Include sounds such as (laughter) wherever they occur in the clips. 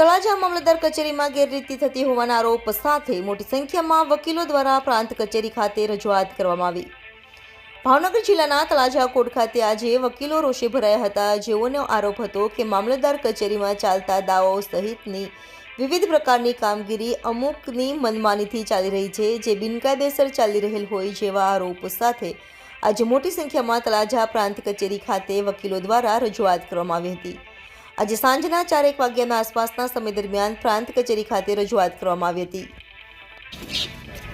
મામલતદાર કચેરીમાં ગેરરીતિ થતી હોવાના આરોપ સાથે મોટી સંખ્યામાં વકીલો દ્વારા પ્રાંત કચેરી ખાતે રજૂઆત કરવામાં આવી. ભાવનગર જિલ્લાના તળાજા કોર્ટ ખાતે આજે વકીલો રોષે ભરાયા હતા. જેઓનો આરોપ હતો કે મામલતદાર કચેરીમાં ચાલતા દાવાઓ સહિતની વિવિધ પ્રકારની કામગીરી અમુકની મનમાનીથી ચાલી રહી છે, જે બિનકાયદેસર ચાલી રહેલ હોય જેવા આરોપ સાથે આજે મોટી સંખ્યામાં તળાજા પ્રાંત કચેરી ખાતે વકીલો દ્વારા રજૂઆત કરવામાં આવી હતી. આજે સાંજના ચારેક વાગ્યાના આસપાસના સમય દરમિયાન પ્રાંત કચેરી ખાતે રજૂઆત કરવામાં આવી હતી.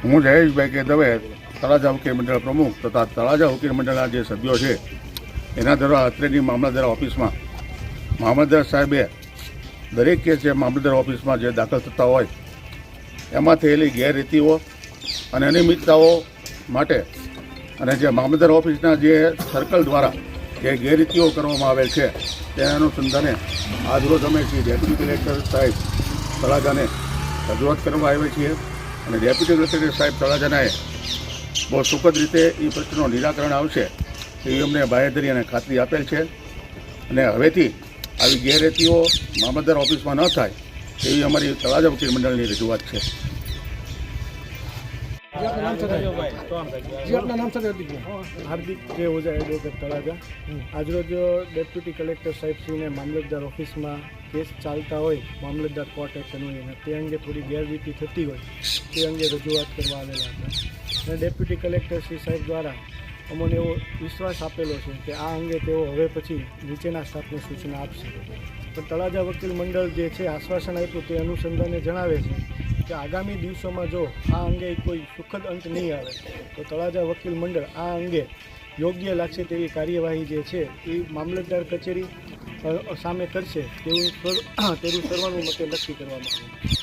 હું જયેશભાઈ કે દવે તળાજા વકીલ મંડળ પ્રમુખ તથા તળાજા વકીલ મંડળના જે સભ્યો છે, એના દ્વારા અત્રેની મામલતદાર ઓફિસમાં મામલતદાર સાહેબે દરેક કેસ જે મામલતદાર ઓફિસમાં જે દાખલ થતા હોય, એમાં થયેલી ગેરરીતિઓ અને અનિયમિતતાઓ માટે અને જે મામલતદાર ઓફિસના જે સર્કલ દ્વારા જે ગેરરીતિઓ કરવામાં આવેલ છે તેના અનુસંધાને આજરોજ અમે શ્રી ડેપ્યુટી કલેક્ટર સાહેબ તળાજાને રજૂઆત કરવા આવ્યા છીએ અને ડેપ્યુટી કલેક્ટર સાહેબ તળાજાનાએ બહુ સુખદ રીતે એ પ્રશ્નનું નિરાકરણ આવશે એવી અમને બાહેધરી અને ખાતરી આપેલ છે. અને હવેથી આવી ગેરરીતિઓ મામલતદાર ઓફિસમાં ન થાય એવી અમારી તળાજા વકીલ મંડળની રજૂઆત છે. હાર્દિક જે ઓઝા એડવોકેટ તળાજા. આજરોજ ડેપ્યુટી કલેક્ટર સાહેબશ્રીને મામલતદાર ઓફિસમાં કેસ ચાલતા હોય મામલતદાર કોર્ટ એક્શન હોય અને તે અંગે થોડી ગેરરીતિ થતી હોય તે અંગે રજૂઆત કરવા આવેલા હતા. અને ડેપ્યુટી કલેક્ટર શ્રી સાહેબ દ્વારા અમને એવો વિશ્વાસ આપેલો છે કે આ અંગે તેઓ હવે પછી નીચેના સ્ટાફને સૂચના આપશે. પણ તળાજા વકીલ મંડળ જે છે આશ્વાસન આપ્યું તે અનુસંધાને જણાવે છે કે આગામી દિવસોમાં જો આ અંગે કોઈ સુખદ અંત નહીં આવે, તો તળાજા વકીલ મંડળ આ અંગે યોગ્ય લાગશે તેવી કાર્યવાહી જે છે એ મામલતદાર કચેરી સામે કરશે તેવું (coughs) તેવું સર્વાનુમતે નક્કી કરવામાં આવ્યું.